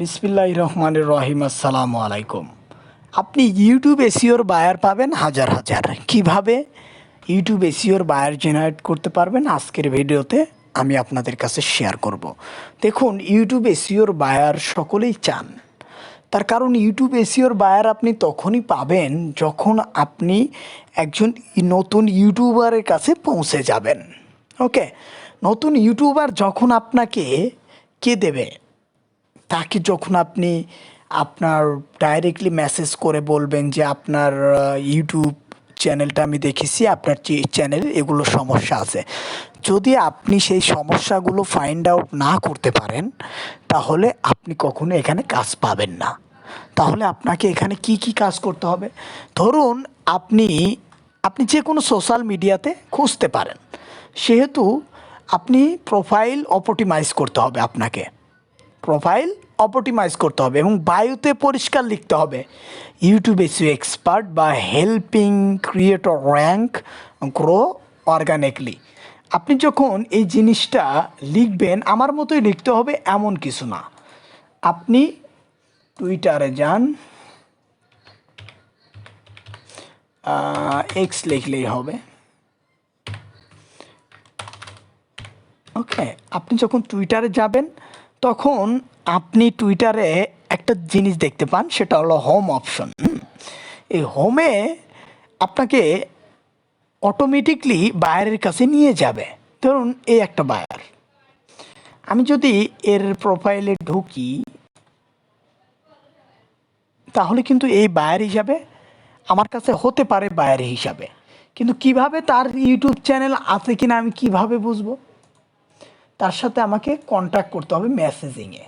বিসমিল্লাহ রহমানের রহিম, আসসালামু আলাইকুম। আপনি ইউটিউব এসিওর বায়ার পাবেন হাজার হাজার। কীভাবে ইউটিউব এসিওর বায়ার জেনারেট করতে পারবেন আজকের ভিডিওতে আমি আপনাদের কাছে শেয়ার করব। দেখুন ইউটিউব এসিওর বায়ার সকলেই চান। তার কারণ ইউটিউব এসিওর বায়ার আপনি তখনই পাবেন যখন আপনি একজন নতুন ইউটিউবারের কাছে পৌঁছে যাবেন। ওকে নতুন ইউটিউবার যখন আপনাকে কে দেবে? তাকে যখন আপনি আপনার ডাইরেক্টলি মেসেজ করে বলবেন যে আপনার ইউটিউব চ্যানেলটা আমি দেখেছি, আপনার চ্যানেল এগুলো সমস্যা আছে। যদি আপনি সেই সমস্যাগুলো ফাইন্ড আউট না করতে পারেন, তাহলে আপনি কখনো এখানে কাজ পাবেন না। তাহলে আপনাকে এখানে কি কি কাজ করতে হবে? ধরুন আপনি আপনি যে কোনো সোশ্যাল মিডিয়াতে খুঁজতে পারেন, সেহেতু আপনি প্রোফাইল অপটিমাইজ করতে হবে আপনাকে। প্রোফাইল অপটিমাইজ করতে হবে এবং বায়ুতে পরিষ্কার লিখতে হবে। ইউটিউব এসু এক্সপার্ট বা helping creator rank grow organically আপনি যখন এই জিনিসটা লিখবেন, আমার মতোই লিখতে হবে এমন কিছু না। আপনি টুইটারে যান। এক্স লিখলেই হবে। ওকে আপনি যখন টুইটারে যাবেন তখন আপনি টুইটারে একটা জিনিস দেখতে পান, সেটা হলো হোম? অপশন এই হোমে আপনাকে অটোমেটিকলি বায়ারের কাছে নিয়ে যাবে। ধরুন এই একটা বায়ার আমি যদি এর প্রোফাইলে ঢুকি, তাহলে কিন্তু এই বায়ার হিসাবে আমার কাছে হতে পারে বায়ার হিসাবে। কিন্তু কীভাবে তার ইউটিউব চ্যানেল আছে কিনা আমি কীভাবে বুঝব? তার সাথে আমাকে কন্ট্যাক্ট করতে হবে মেসেজিংয়ে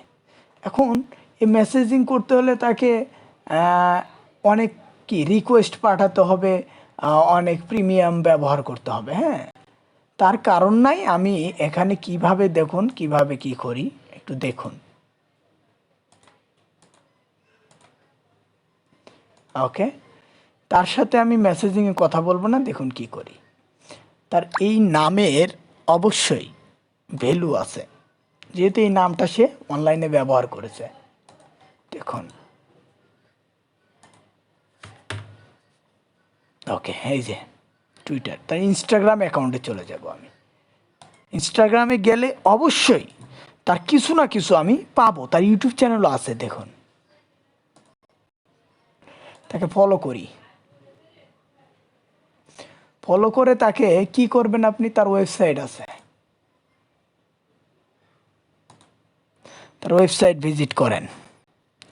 এখন এই মেসেজিং করতে হলে তাকে অনেক কি রিকোয়েস্ট পাঠাতে হবে অনেক প্রিমিয়াম ব্যবহার করতে হবে হ্যাঁ? তার কারণ নাই, আমি এখানে কীভাবে দেখুন, কীভাবে কি করি, একটু দেখুন। ওকে? তার সাথে আমি মেসেজিংয়ে কথা বলব না, দেখুন কি করি। তার এই নামের অবশ্যই ভ্যালু আছে। যেহেতু এই নামটা সে অনলাইনে ব্যবহার করেছে। দেখুন। ওকে এই যে টুইটার তার ইনস্টাগ্রাম অ্যাকাউন্টে চলে যাব আমি। ইনস্টাগ্রামে গেলে অবশ্যই তার কিছু না কিছু আমি পাবো। তার ইউটিউব চ্যানেলও আছে, দেখুন। তাকে ফলো করি। ফলো করে তাকে কি করবেন আপনি? তার ওয়েবসাইট আছে। তার ওয়েবসাইট ভিজিট করেন।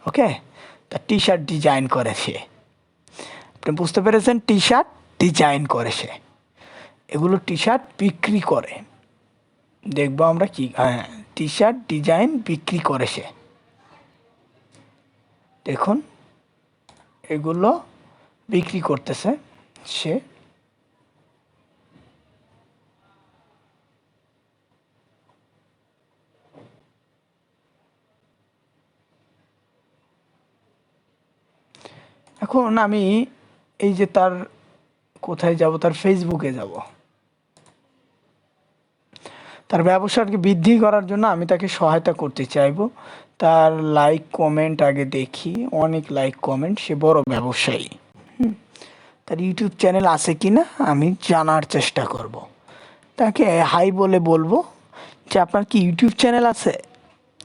ওকে? তার টি শার্ট ডিজাইন করে সে। আপনি বুঝতে পেরেছেন? টি শার্ট ডিজাইন করে সে। এগুলো টি শার্ট বিক্রি করে। দেখব আমরা কি হ্যাঁ টি শার্ট ডিজাইন বিক্রি করে সে। দেখুন, এগুলো বিক্রি করতেছে সে। এখন আমি এই যে তার কোথায় যাব, তার ফেসবুকে যাব। তার ব্যবসাকে বৃদ্ধি করার জন্য আমি তাকে সহায়তা করতে চাইব। তার লাইক কমেন্ট আগে দেখি। অনেক লাইক কমেন্ট সে বড় ব্যবসায়ী। তার ইউটিউব চ্যানেল আছে কি না আমি জানার চেষ্টা করব। তাকে হাই বলে বলব যে, আপনার কি ইউটিউব চ্যানেল আছে?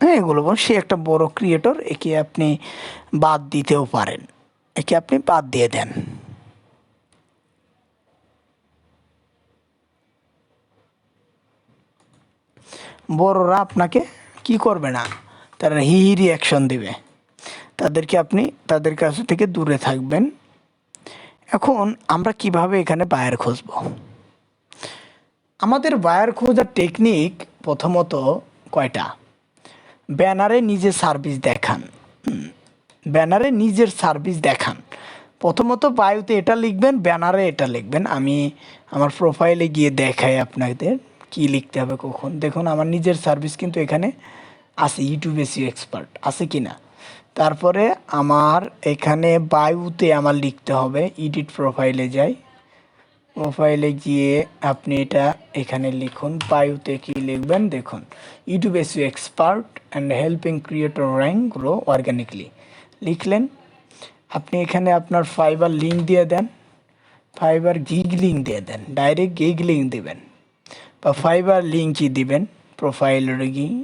হ্যাঁ এগুলো বল। সে একটা বড় ক্রিয়েটর একে আপনি বাদ দিতেও পারেন। একে আপনি বাদ দিয়ে দেন। বড়রা আপনাকে কি করবে না? তারা হি হি রিয়াকশন দেবে। তাদেরকে আপনি তাদের কাছ থেকে দূরে থাকবেন। এখন আমরা কীভাবে এখানে বায়ার খুঁজব? আমাদের বায়ার খোঁজার টেকনিক প্রথমত কয়টা? ব্যানারে নিজে সার্ভিস দেখান। ব্যানারে নিজের সার্ভিস দেখান। প্রথমত বায়ুতে এটা লিখবেন, ব্যানারে এটা লিখবেন। আমি আমার প্রোফাইলে গিয়ে দেখাই আপনাদের কি লিখতে হবে কখন। দেখুন, আমার নিজের সার্ভিস কিন্তু এখানে আছে ইউটিউব এসিও এক্সপার্ট আছে কি না? তারপরে আমার এখানে বায়ুতে আমার লিখতে হবে এডিট প্রোফাইলে যাই। প্রোফাইলে গিয়ে আপনি এটা এখানে লিখুন, বায়ুতে কি লিখবেন দেখুন। YouTube SEO expert and helping creator rank grow organically লিখলেন। আপনি এখানে আপনার ফাইবার লিঙ্ক দিয়ে দেন ফাইবার গিগ লিঙ্ক দিয়ে দেন ডাইরেক্ট গিগ লিঙ্ক দিবেন বা ফাইবার লিঙ্কই দিবেন প্রোফাইলের গিয়ে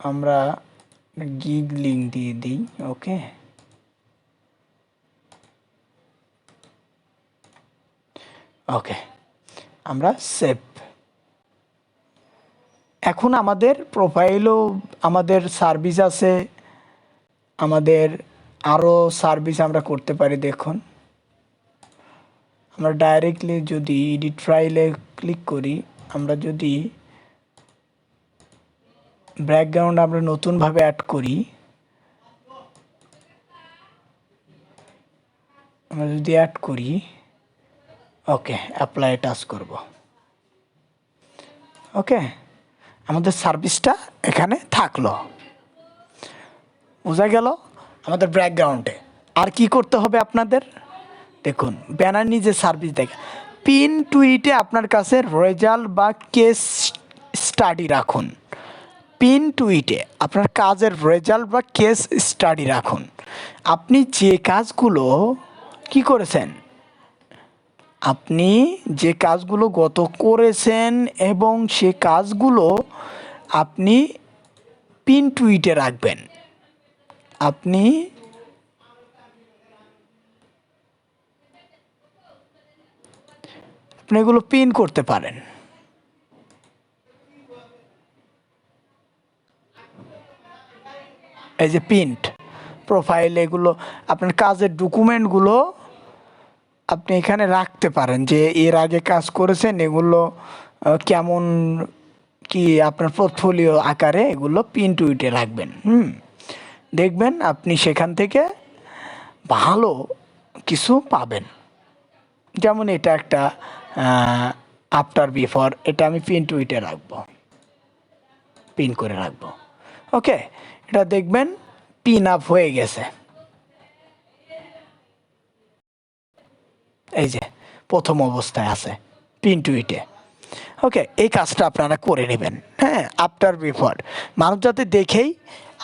আমরা গিগ লিঙ্ক দিয়ে দিই ওকে ওকে আমরা সেভ এখন আমাদের প্রোফাইলও আমাদের সার্ভিস আছে, আমাদের আরও সার্ভিস আমরা করতে পারি, দেখুন। আমরা ডাইরেক্টলি যদি এডিট ফাইলে ক্লিক করি, আমরা যদি ব্যাকগ্রাউন্ড আমরা নতুনভাবে অ্যাড করি, আমরা যদি অ্যাড করি ওকে অ্যাপ্লাই টাচ করব। ওকে আমাদের সার্ভিসটা এখানে থাকল। বোঝা গেল আমাদের ব্যাকগ্রাউন্ডে আর কি করতে হবে আপনাদের? দেখুন ব্যানার নিজে সার্ভিস দেখে। পিন টুইটে আপনার কাছে রেজাল্ট বা কেস স্টাডি রাখুন। পিন টুইটে আপনার কাজের রেজাল্ট বা কেস স্টাডি রাখুন। আপনি যে কাজগুলো কি করেছেন? আপনি যে কাজগুলো গত করেছেন এবং সে কাজগুলো আপনি পিন টুইটে রাখবেন। আপনি আপনি এগুলো পিন করতে পারেন। এই যে প্রিন্ট প্রোফাইল এগুলো, আপনার কাজের ডকুমেন্টগুলো আপনি এখানে রাখতে পারেন যে এর আগে কাজ করেছেন, এগুলো কেমন কি আপনার পোর্টফোলিও আকারে এগুলো পিন টুইটে রাখবেন, হুম? দেখবেন আপনি সেখান থেকে ভালো কিছু পাবেন। যেমন এটা একটা আফটার বিফোর এটা আমি পিন টুইটে রাখব। পিন করে রাখব। ওকে এটা দেখবেন পিন আপ হয়ে গেছে। এই যে, প্রথম অবস্থায় আছে পিন টুইটে ওকে, এই কাজটা আপনারা করে নেবেন হ্যাঁ আফটার বিফোর মানুষ যাতে দেখেই,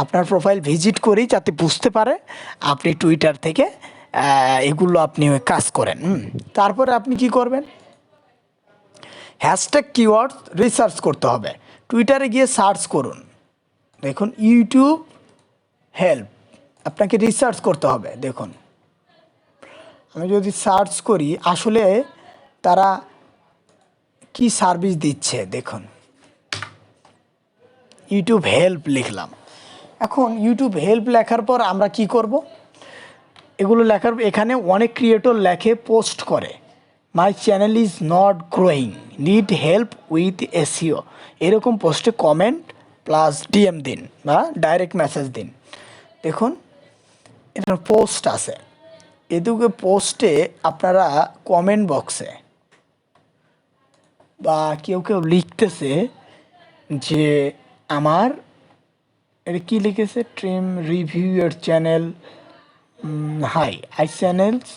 আপনার প্রোফাইল ভিজিট করেই যাতে বুঝতে পারে, আপনি টুইটার থেকে এগুলো আপনি কাজ করেন তারপরে আপনি কি করবেন? হ্যাশট্যাগ কিওয়ার্ড রিসার্চ করতে হবে। টুইটারে গিয়ে সার্চ করুন। দেখুন ইউটিউব হেল্প আপনাকে রিসার্চ করতে হবে, দেখুন। আমি যদি সার্চ করি, আসলে তারা কি সার্ভিস দিচ্ছে, দেখুন। ইউটিউব হেল্প লিখলাম। এখন ইউটিউব হেল্প লেখার পর আমরা কি করব? এগুলো লেখার, এখানে অনেক ক্রিয়েটর লেখে পোস্ট করে। My channel is not growing need help with SEO এরকম পোস্টে কমেন্ট প্লাস ডিএম দিন বা ডাইরেক্ট মেসেজ দিন। দেখুন এটা পোস্ট আছে। এদিকে পোস্টে আপনারা কমেন্ট বক্সে বা কেউ কেউ লিখতেছে যে আমার, এটা কি লিখেছে? Trim review channel hi I channel's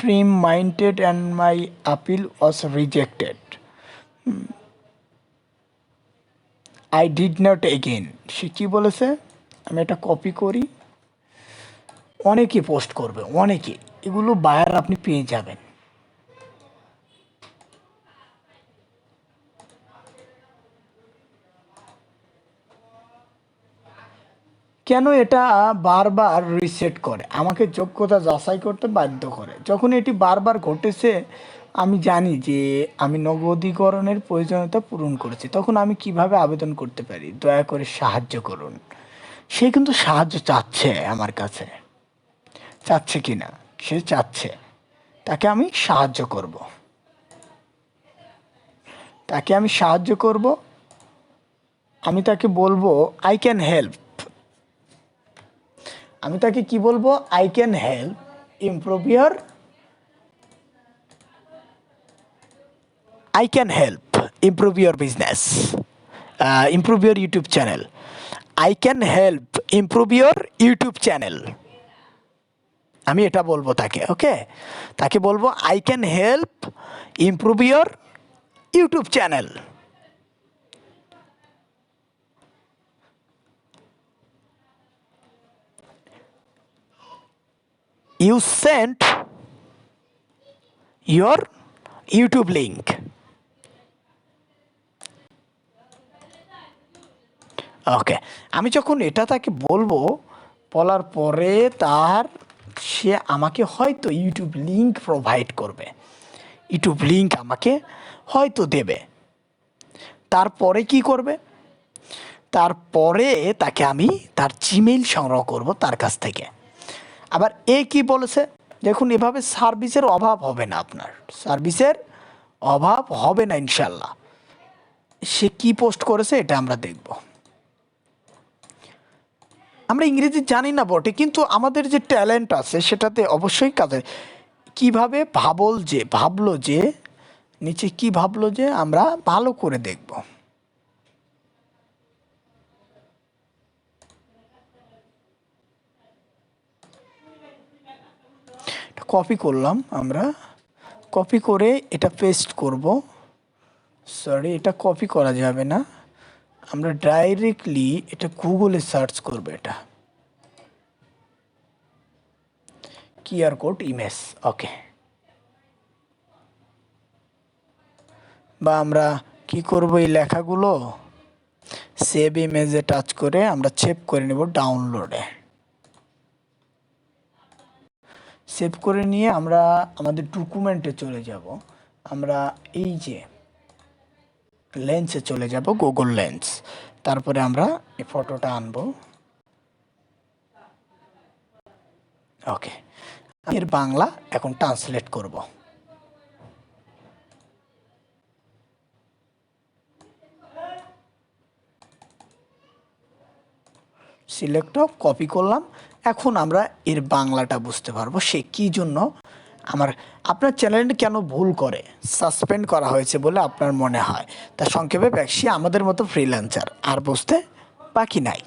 trim minded and my appeal was rejected I did not again সে কী বলেছে? আমি এটা কপি করি। অনেকে পোস্ট করবে, অনেকে। এগুলো বায়ার আপনি পেয়ে যাবেন। কেন এটা বারবার রিসেট করে? আমাকে যোগ্যতা যাচাই করতে বাধ্য করে? যখন এটি বারবার ঘটেছে, আমি জানি যে আমি নগদীকরণের প্রয়োজনীয়তা পূরণ করেছি। তখন আমি কীভাবে আবেদন করতে পারি? দয়া করে সাহায্য করুন। সে কিন্তু সাহায্য চাচ্ছে আমার কাছে। চাচ্ছে কি না সে চাচ্ছে। তাকে আমি সাহায্য করব। তাকে আমি সাহায্য করব। আমি তাকে বলব আই ক্যান হেল্প আমি তাকে কি বলব? I can help improve your can help improve your business, uh, improve your YouTube channel. I can help improve your YouTube channel আমি এটা বলব তাকে, ওকে? তাকে বলব I can help improve your YouTube channel you sent your YouTube link. Okay আমি যখন এটা তাকে বলব, বলার পরে তার সে আমাকে হয়তো ইউটিউব লিংক প্রোভাইড করবে। ইউটিউব লিংক আমাকে হয়তো দেবে। তারপরে কি করবে? তারপরে তাকে আমি তার জিমেইল সংগ্রহ করব তার কাছ থেকে। আবার এ কি বলেছে? দেখুন, এভাবে সার্ভিসের অভাব হবে না আপনার। সার্ভিসের অভাব হবে না ইনশাল্লাহ সে কি পোস্ট করেছে এটা আমরা দেখব। আমরা ইংরেজি জানি না বটে, কিন্তু আমাদের যে ট্যালেন্ট আছে সেটাতে অবশ্যই কাজে। কীভাবে ভাবল যে, ভাবলো যে, নিচে কি ভাবলো যে আমরা ভালো করে দেখব। কপি করলাম আমরা। কপি করে এটা পেস্ট করব। সরি এটা কপি করা যাবে না। আমরা ডাইরেক্টলি এটা গুগলে সার্চ করব এটা। কিউআর কোড ইমেজ ওকে বা আমরা কি করব এই লেখাগুলো? সেভ ইমেজে টাচ করে আমরা সেভ করে নেব ডাউনলোডে সেভ করে নিয়ে আমরা আমাদের ডকুমেন্টে চলে যাব। আমরা এই যে লেন্সে চলে যাব গুগল লেন্স তারপরে আমরা এই ফটোটা আনব। ওকে। এর বাংলা এখন ট্রান্সলেট করব। সিলেক্ট অফ কপি করলাম। এখন আমরা এর বাংলাটা বুঝতে পারব, সে কি জন্য আমার, আপনার চ্যানেলটি কেন ভুল করে? সাসপেন্ড করা হয়েছে বলে আপনার মনে হয়। তা সংক্ষেপে ব্যাক্সি আমাদের মতো ফ্রিল্যান্সার আর বুঝতে বাকি নাই।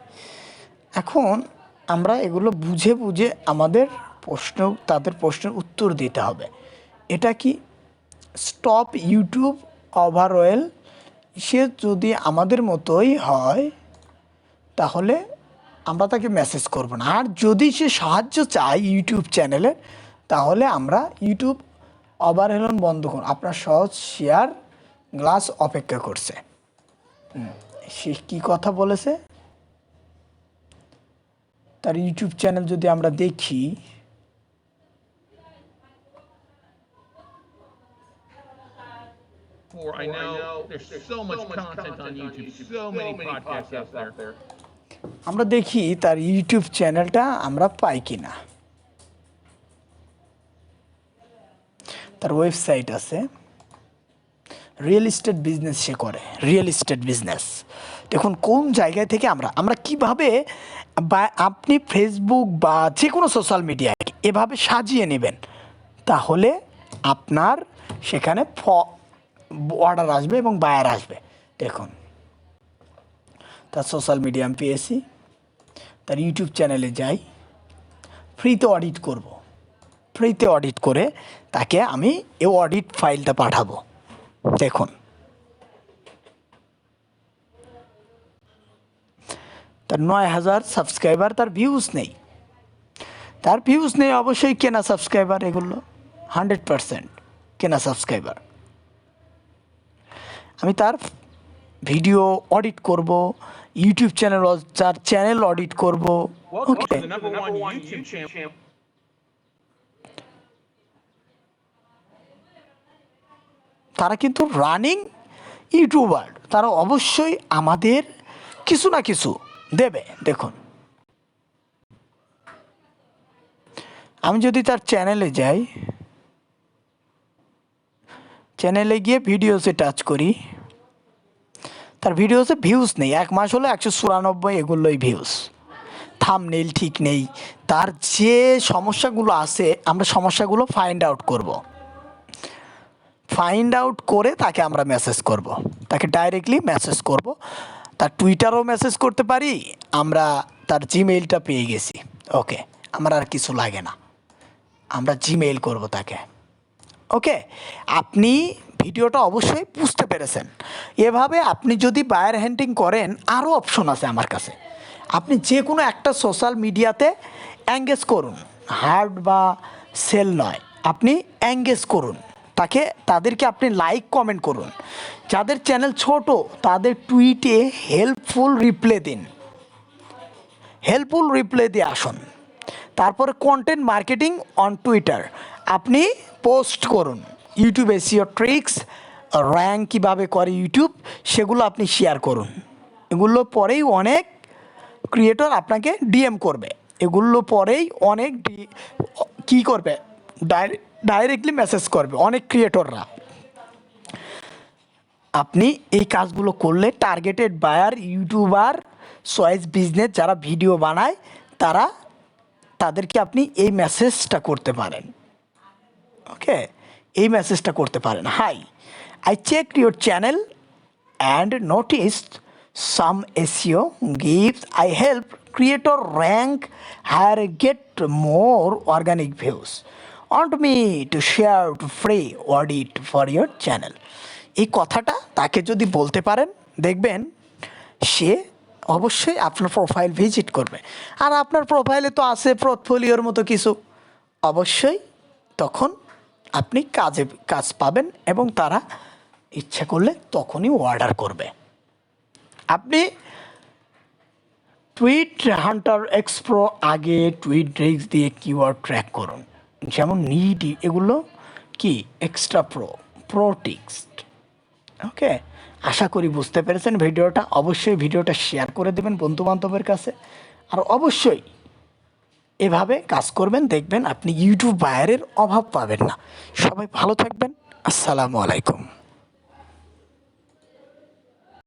এখন আমরা এগুলো বুঝে বুঝে আমাদের প্রশ্ন, তাদের প্রশ্নের উত্তর দিতে হবে। এটা কি স্টপ ইউটিউব ওভারওয়েল সে যদি আমাদের মতোই হয়, তাহলে আমরা তাকে মেসেজ করব না। আর যদি সে সাহায্য চায় ইউটিউব চ্যানেলে তাহলে আমরা ইউটিউব অবারহেলন বন্ধ করুন। আপনার সহজ শেয়ার গ্লাস অপেক্ষা করছে। সে কী কথা বলেছে? তার ইউটিউব চ্যানেল যদি আমরা দেখি I know there's so much content on YouTube, so many podcasts out there. আমরা দেখি তার ইউটিউব চ্যানেলটা আমরা পাই কি তার ওয়েবসাইট আছে। রিয়েল এস্টেট বিজনেস সে করে। রিয়েল এস্টেট বিজনেস দেখুন, কোন জায়গা থেকে আমরা আমরা কীভাবে বা আপনি ফেসবুক বা যে কোনো সোশ্যাল মিডিয়ায় এভাবে সাজিয়ে নেবেন, তাহলে আপনার সেখানে ফ অর্ডার আসবে এবং বায়ার আসবে। দেখুন, তার সোশ্যাল মিডিয়া আমি পেয়েছি, তার ইউটিউব চ্যানেলে যাই ফ্রিতে অডিট করব। ফ্রিতে অডিট করে তাকে আমি এই অডিট ফাইলটা পাঠাবো। দেখুন। তার নয় হাজার সাবস্ক্রাইবার তার ভিউজ নেই। তার ভিউজ নেই অবশ্যই কেনা সাবস্ক্রাইবার এগুলো। হান্ড্রেড পারসেন্ট কেনা সাবস্ক্রাইবার আমি তার ভিডিও অডিট করব ইউটিউব চ্যানেল তার চ্যানেল অডিট করব। Okay The number one YouTube channel. তারা কিন্তু রানিং ইউটিউবার তারা অবশ্যই আমাদের কিছু না কিছু দেবে, দেখুন। আমি যদি তার চ্যানেলে যাই চ্যানেলে গিয়ে ভিডিওসে টাচ করি, তার ভিডিওসে ভিউজ নেই। এক মাস হলো একশো চুরানব্বই, এগুলোই ভিউজ থামনেল ঠিক নেই। তার যে সমস্যাগুলো আছে, আমরা সমস্যাগুলো ফাইন্ড আউট করব। ফাইন্ড আউট করে তাকে আমরা মেসেজ করব। তাকে ডাইরেক্টলি মেসেজ করব। তার টুইটারও মেসেজ করতে পারি। আমরা তার জিমেইলটা পেয়ে গেছি। ওকে আমার আর কিছু লাগে না। আমরা জিমেইল করব তাকে। ওকে আপনি ভিডিওটা অবশ্যই বুঝতে পেরেছেন। এভাবে আপনি যদি বায়ার হ্যান্ডিং করেন আরও অপশন আছে আমার কাছে। আপনি যে কোনো একটা সোশ্যাল মিডিয়াতে অ্যাঙ্গেজ করুন। হার্ড বা সেল নয়। আপনি অ্যাঙ্গেজ করুন। তাকে, তাদেরকে আপনি লাইক কমেন্ট করুন। যাদের চ্যানেল ছোট, তাদের টুইটে হেল্পফুল রিপ্লে দিন। হেল্পফুল রিপ্লে দিয়ে আসুন। তারপরে কন্টেন্ট মার্কেটিং অন টুইটার আপনি পোস্ট করুন। ইউটিউব এসিও ট্রিক্স র্যাঙ্ক কীভাবে করে ইউটিউব সেগুলো আপনি শেয়ার করুন। এগুলো পরেই অনেক ক্রিয়েটর আপনাকে ডিএম করবে। এগুলো পরেই অনেক কী করবে? ডাইরেক্টলি মেসেজ করবে অনেক ক্রিয়েটররা আপনি এই কাজগুলো করলে targeted buyer YouTuber choice business যারা ভিডিও বানায়, তারা, তাদেরকে আপনি এই মেসেজটা করতে পারেন। ওকে এই মেসেজটা করতে পারেন। Hi I check your channel and notice some SEO gives I help creator rank higher get more organic views want me to share to free audit for your channel এই কথাটা তাকে যদি বলতে পারেন, দেখবেন সে অবশ্যই আপনার প্রোফাইল ভিজিট করবে। আর আপনার প্রোফাইলে তো আছে পোর্টফোলিওর মতো কিছু। অবশ্যই তখন আপনি কাজে, কাজ পাবেন এবং তারা ইচ্ছা করলে তখনই অর্ডার করবে। আপনি টুইট হান্টার এক্সপ্রো আগে টুইট ড্রিক্স দিয়ে কিওয়ার্ড ট্র্যাক করুন। যেমন নিডি এগুলো কি? Extra pro pro text okay আশা করি বুঝতে পেরেছেন ভিডিওটা। অবশ্যই ভিডিওটা শেয়ার করে দেবেন বন্ধুবান্ধবের কাছে। আর অবশ্যই এভাবে কাজ করবেন, দেখবেন আপনি ইউটিউব বায়ারের অভাব পাবেন না। সবাই ভালো থাকবেন। আসসালামু আলাইকুম।